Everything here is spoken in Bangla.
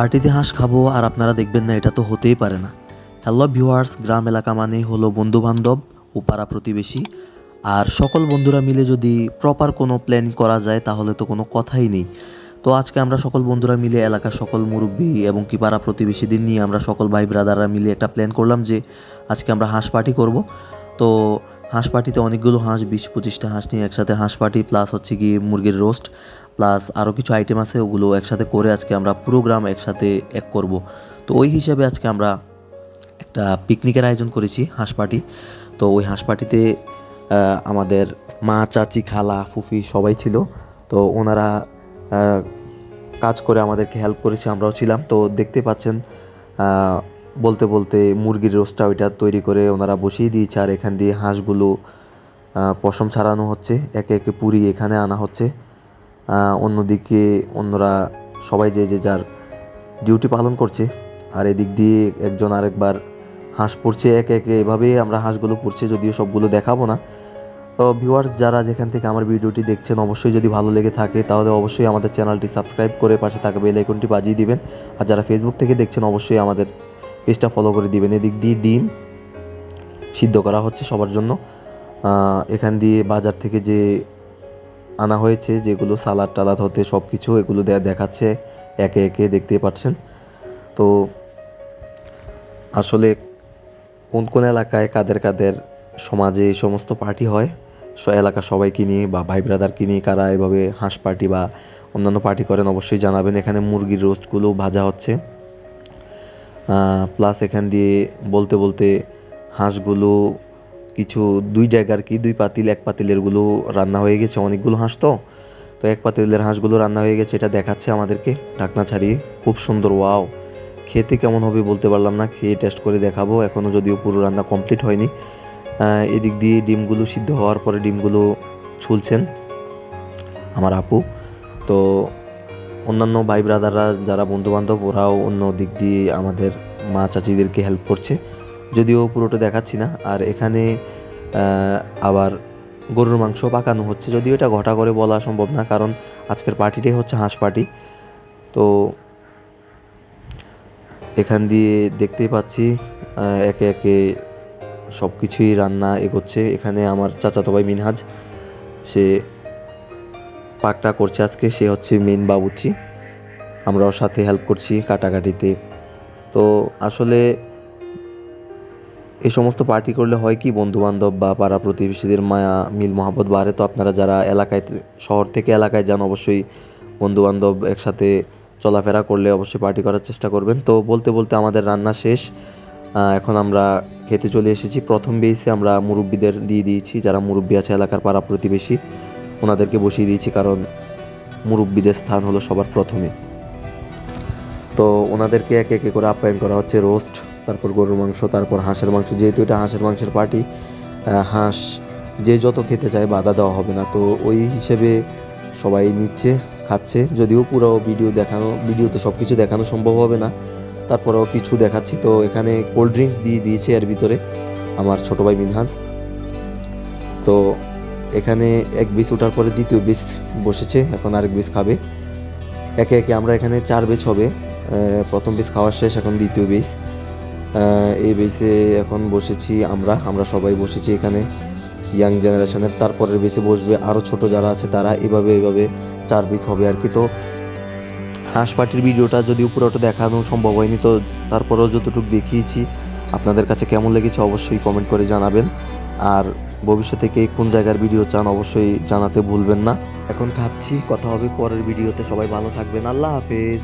পার্টিতে হাঁস খাব আর আপনারা দেখবেন না, এটা তো হতেই পারে না। হ্যালো ভিউয়ার্স গ্রাম এলাকা মানেই হলো বন্ধু বান্ধব ও পাড়া প্রতিবেশী। আর সকল বন্ধুরা মিলে যদি প্রপার কোনো প্ল্যান করা যায়, তাহলে তো কোনো কথাই নেই। তো আজকে আমরা সকল বন্ধুরা মিলে, এলাকার সকল মুরব্বী এবং কি পাড়া প্রতিবেশীদের নিয়ে আমরা সকল ভাই ব্রাদাররা মিলে একটা প্ল্যান করলাম যে আজকে আমরা হাঁস পার্টি করব। তো হাঁস পার্টিতে অনেকগুলো হাঁস, বিশ পঁচিশটা হাঁস নিয়ে একসাথে হাঁস পার্টি প্লাস হচ্ছে কি মুরগির রোস্ট প্লাস আরও কিছু আইটেম আছে, ওগুলো একসাথে করে আজকে আমরা পুরো গ্রাম একসাথে এক করব। তো ওই হিসাবে আজকে আমরা একটা পিকনিকের আয়োজন করেছি, হাঁস পার্টি তো ওই হাঁস পার্টিতে আমাদের মা, চাচি, খালা, ফুফি সবাই ছিল। তো ওনারা কাজ করে আমাদেরকে হেল্প করেছে, আমরাও ছিলাম। তো দেখতে পাচ্ছেন বলতে বলতে মুরগির রোস্টটা ওইটা তৈরি করে ওনারা বসিয়ে দিয়েছে। আর এখান দিয়ে হাঁসগুলো পশম ছাড়ানো হচ্ছে, একে একে পুরি এখানে আনা হচ্ছে। অন্যদিকে অন্যরা সবাই যে যে যার ডিউটি পালন করছে, আর এদিক দিয়ে একজন আরেকবার হাঁস পড়ছে, একে একে এভাবেই আমরা হাঁসগুলো পড়ছে, যদিও সবগুলো দেখাবো না। তো ভিউয়ার্স যারা যেখান থেকে আমার ভিডিওটি দেখছেন, অবশ্যই যদি ভালো লেগে থাকে, তাহলে অবশ্যই আমাদের চ্যানেলটি সাবস্ক্রাইব করে পাশে থাকা বেল আইকনটি বাজিয়ে দিবেন। আর যারা ফেসবুক থেকে দেখছেন, অবশ্যই আমাদের পেজটা ফলো করে দিবেন। এদিক দিয়ে ডিম সিদ্ধ করা হচ্ছে সবার জন্য। এখান দিয়ে বাজার থেকে যে আনা হয়েছে, যেগুলো সালাদ টালাদ হতে সব কিছু এগুলো দেয়া দেখাচ্ছে, একে একে দেখতে পাচ্ছেন। তো আসলে কোন কোন এলাকায় কাদের কাদের সমাজে এই সমস্ত পার্টি হয়, স- এলাকার সবাইকে নিয়ে বা ভাই ব্রাদারকে নিয়ে কারা এভাবে হাঁস পার্টি বা অন্যান্য পার্টি করেন অবশ্যই জানাবেন। এখানে মুরগির রোস্টগুলো ভাজা হচ্ছে। প্লাস এখান দিয়ে বলতে বলতে হাঁসগুলো কিছু দুই জায়গার কি দুই পাতিল, এক পাতিলেরগুলো রান্না হয়ে গেছে, অনেকগুলো হাঁস তো। তো এক পাতিলের হাঁসগুলো রান্না হয়ে গেছে, এটা দেখাচ্ছে আমাদেরকে ঢাকনা ছাড়িয়ে। খুব সুন্দর, ওয়াও। খেতে কেমন হবে বলতে পারলাম না, খেয়ে টেস্ট করে দেখাবো। এখনও যদিও পুরো রান্না কমপ্লিট হয়নি। এদিক দিয়ে ডিমগুলো সিদ্ধ হওয়ার পরে ডিমগুলো ছুলছেন আমার আপু। তো অন্যান্য ভাই ব্রাদাররা, যারা বন্ধু বান্ধব ওরাও অন্য দিক দিয়ে আমাদের মা চাচিদেরকে হেল্প করছে। যদিও পুরোটা দেখাচ্ছি না। আর এখানে আবার গরুর মাংস পাকানো হচ্ছে। যদিও এটা ঘটা করে বলা সম্ভব না, কারণ আজকের পার্টিটাই হচ্ছে হাঁস পার্টি তো এখান দিয়ে দেখতেই পাচ্ছি একে একে সব কিছুই রান্না এগোচ্ছে। এখানে আমার চাচাতো ভাই মিনহাজ, সে পাকটা করছে আজকে। সে হচ্ছে মেন বাবুচি আমরা ওর সাথে হেল্প করছি কাটাকাটিতে। তো আসলে এই সমস্ত পার্টি করলে হয় কি? বন্ধু বান্ধব বা পাড়া প্রতিবেশীদের মায়া, মিল মহাব্বত বাড়ে। তো আপনারা যারা এলাকায় শহর থেকে এলাকায় যান, অবশ্যই বন্ধু বান্ধব একসাথে চলাফেরা করলে অবশ্যই পার্টি করার চেষ্টা করবেন। তো বলতে বলতে আমাদের রান্না শেষ। এখন আমরা খেতে চলে এসেছি। প্রথম বেসে আমরা মুরব্বীদের দিয়ে দিয়েছি। যারা মুরব্বী আছে, এলাকার পাড়া প্রতিবেশী, ওনাদেরকে বসিয়ে দিয়েছি কারণ মুরব্বীদের স্থান হলো সবার প্রথমে। তো ওনাদেরকে একে একে করে আপ্যায়ন করা হচ্ছে রোস্ট তারপর গরুর মাংস, তারপর হাঁসের মাংস, যেহেতু এটা হাঁসের মাংসের পার্টি হাঁস যে যত খেতে চায় বাধা দেওয়া হবে না। তো ওই হিসেবে সবাই নিচ্ছে, খাচ্ছে। যদিও পুরো ভিডিও দেখানো, ভিডিওতে সব কিছু দেখানো সম্ভব হবে না। তারপরেও কিছু দেখাচ্ছি। তো এখানে কোল্ড ড্রিঙ্কস দিয়ে দিয়েছে এর ভিতরে আমার ছোটো ভাই মিনহাজ। তো এখানে এক বিস ওঠার পরে দ্বিতীয় বিস বসেছে, এখন আরেক বিস খাবে। একে একে আমরা এখানে চার বেচ হবে। প্রথম বেচ খাওয়ার শেষ, এখন দ্বিতীয় বেচ এই বেসে এখন বসেছি আমরা। আমরা সবাই বসেছি এখানে। ইয়াং জেনারেশনের তারপরের বেসে বসবে। আরও ছোট যারা আছে তারা এভাবে এভাবে চার পিস হবে আর কি। তো হাঁস পার্টির ভিডিওটা যদিও পুরোটা দেখানো সম্ভব হয়নি, তো তারপরেও যতটুকু দেখিয়েছি, আপনাদের কাছে কেমন লেগেছে অবশ্যই কমেন্ট করে জানাবেন। আর ভবিষ্যতে কে কোন জায়গার ভিডিও চান অবশ্যই জানাতে ভুলবেন না। এখন খাচ্ছি কথা হবে পরের ভিডিওতে সবাই ভালো থাকবেন। আল্লাহ হাফেজ।